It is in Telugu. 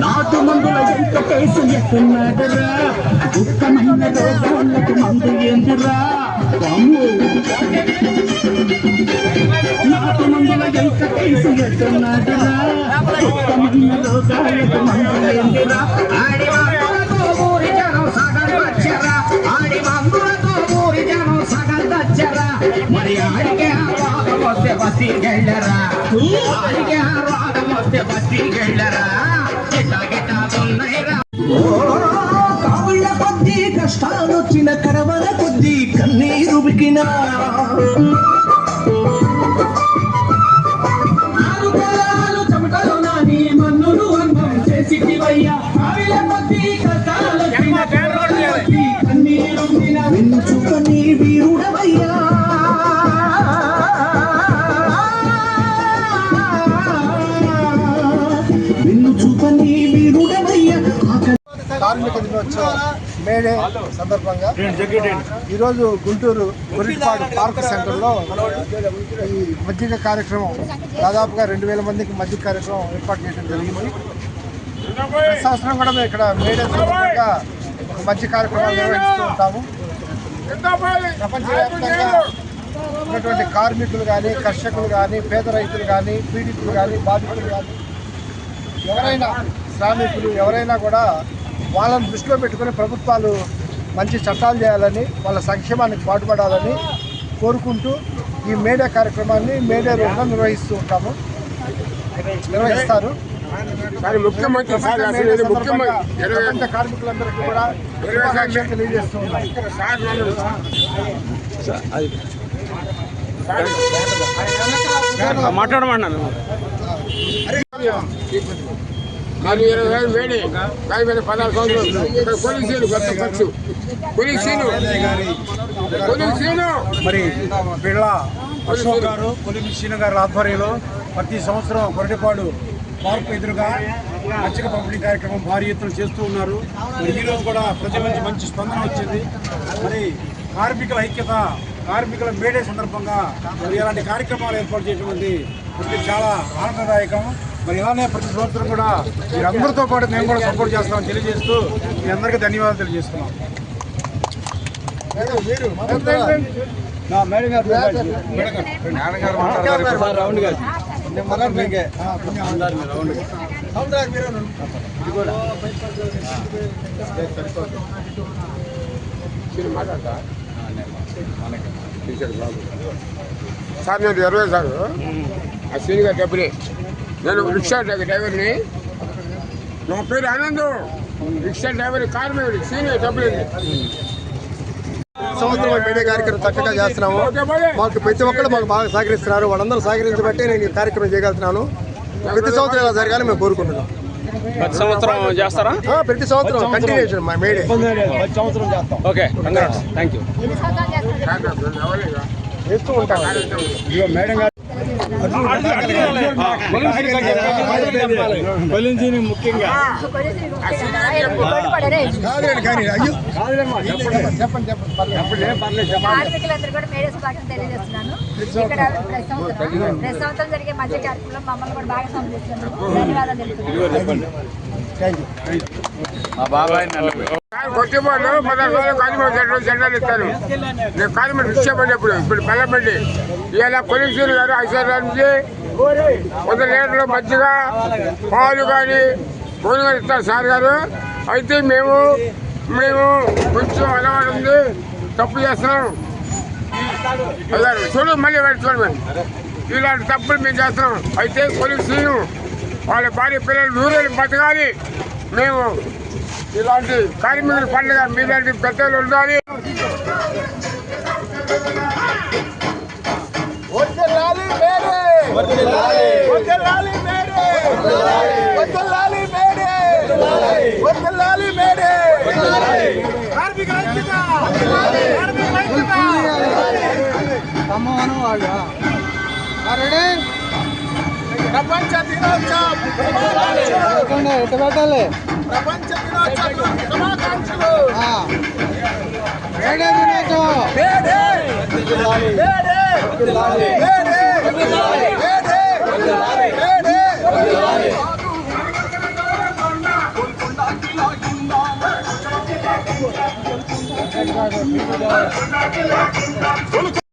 నాటు మందుల వెంకటేశు ఎక్కన్నాడరా దుఃఖమైన రోగాలకు మందు ఎందురా వామ్ము. వెంకటేశు ఎక్కన్నాడరా దుఃఖమైన ఆడి మందులతో ఊరి జనం సగం వచ్చరా ఆడి మందులతో ఊరి జనం సగం వచ్చరా మరి రోగం వస్తే రోగం వస్తే కష్టాలొచ్చిన కొద్దీ కన్నీరు బికినా మేడే సందర్భంగా. ఈరోజు గుంటూరు గొరిటిపాడు పార్క్ సెంటర్లో ఈ మజ్జిగ కార్యక్రమం దాదాపుగా రెండు వేల మందికి మజ్జిగ కార్యక్రమం ఏర్పాటు చేయడం జరిగింది. ప్రతి సంవత్సరం కూడా మేము ఇక్కడ మేడే సందర్భంగా ఒక మజ్జిగ కార్యక్రమాలు నిర్వహిస్తూ ఉంటాము. ప్రపంచవ్యాప్తంగా ఉన్నటువంటి కార్మికులు కానీ కర్షకులు కానీ పేద రైతులు కానీ పీడితులు కానీ బాధితులు కానీ ఎవరైనా శ్రామికులు ఎవరైనా కూడా వాళ్ళని దృష్టిలో పెట్టుకుని ప్రభుత్వాలు మంచి చట్టాలు చేయాలని వాళ్ళ సంక్షేమానికి పాటుపడాలని కోరుకుంటూ ఈ మేడే కార్యక్రమాన్ని మేడే రోజున నిర్వహిస్తూ ఉంటాము. నిర్వహిస్తారు. ముఖ్యమంత్రి ప్రపంచ కార్మికులందరికీ కూడా తెలియజేస్తూ ఉన్నాం. సార్ మరి ఇరవై వేలు వేడి? పది వేల పదహారు సంవత్సరాలు ఇక్కడ పోలీసులు కొత్త ఖర్చు. పోలీసులు. పోలీసులు. మరి బిళ్ళ అశోక్ గారు కొలిమి శ్రీను గారి ఆధ్వర్యంలో ప్రతి సంవత్సరం కొరటిపాడు పార్క్ ఎదురుగా మచ్చిక పంపిణీ కార్యక్రమం భారీ ఎత్తున చేస్తూ ఉన్నారు. మరి ఈ రోజు కూడా ప్రజల నుంచి మంచి స్పందన వచ్చింది. మరి కార్మికుల ఐక్యత కార్మికుల మేడే సందర్భంగా మరి ఇలాంటి కార్యక్రమాలు ఏర్పాటు మనకి చాలా ఆనందదాయకం. మరి ఇలానే ప్రతి సంవత్సరం కూడా మీరందరితో పాటు మేము కూడా సపోర్ట్ చేస్తామని తెలియజేస్తూ మీ అందరికీ ధన్యవాదాలు తెలియజేస్తున్నాం. మేడం గారు రౌండ్ గారు నేను సార్ నేను ఇరవై సార్. ఆ సీనియర్ డబ్బులే నేను రిక్షా డ్రైవర్ని నా పేరు ఆనంద్ రిక్షా డ్రైవర్ కార్మికుడు సీని డబ్బులు సంవత్సరం మీడియా కార్యక్రమం చక్కగా చేస్తున్నాము మాకు ప్రతి ఒక్కరు మాకు బాగా సహకరిస్తున్నారు వాళ్ళందరూ సహకరించబట్టే నేను ఈ కార్యక్రమం చేయగలుగుతున్నాను ప్రతి సంవత్సరం ఇలా జరగాలని మేము కోరుకుంటున్నాం ప్రతి సంవత్సరం చేస్తారా ప్రతి సంవత్సరం కంటిన్యూషన్ మా మేడే ఓకే థ్యాంక్ యూ చేస్తూ ఉంటాం మేడం గారు ముఖ్యంగా కాదులేండి కానీ అయ్యో చెప్పండి చెప్పండి చెప్పండి పర్లేదు కార్మికులందరూ కూడా మేడే శుభాకాంక్షలు తెలియజేస్తున్నాను ఇక్కడ ప్రతి సంవత్సరం జరిగే మధ్య కార్యక్రమంలో మమ్మల్ని కూడా బాగా సంబంధిస్తున్నాను ధన్యవాదాలు. తెలుపుతున్నాను పదహారు రోజులు కార్మికులు సెంటర్ ఇస్తారు నేను కార్మికులు రిక్షా ఇప్పుడు ఇప్పుడు బెల్లబండి ఇలా పోలీసులు గారు ఐశ్వర్యానికి కొంత లీటర్లు మజ్జిగ పాలు కానీ భోజనం ఇస్తారు సార్ గారు. అయితే మేము మేము కొంచెం అలవాటు ఉంది. తప్పు చేస్తున్నాం. చూడు మళ్ళీ పెట్టుకోండి ఇలాంటి తప్పులు మేము చేస్తున్నాం. అయితే పోలీసులు వాళ్ళ భార్య పిల్లలు నూరేళ్ళు బతకాలి. మేము ఇలాంటి కార్మికుల పండుగ మీలాంటి పెద్దలు ఉండాలి. వద్దలాలి మేడే. వద్దలాలి మేడే. వద్దలాలి మేడే. కార్మిక ఐక్యత కార్మిక ఐక్యత సమానం ఆగా రెడీ ప్రపంచ దినోత్సవం. ప్రపంచ దినోత్సవ. శుభాకాంక్షలు! Vamos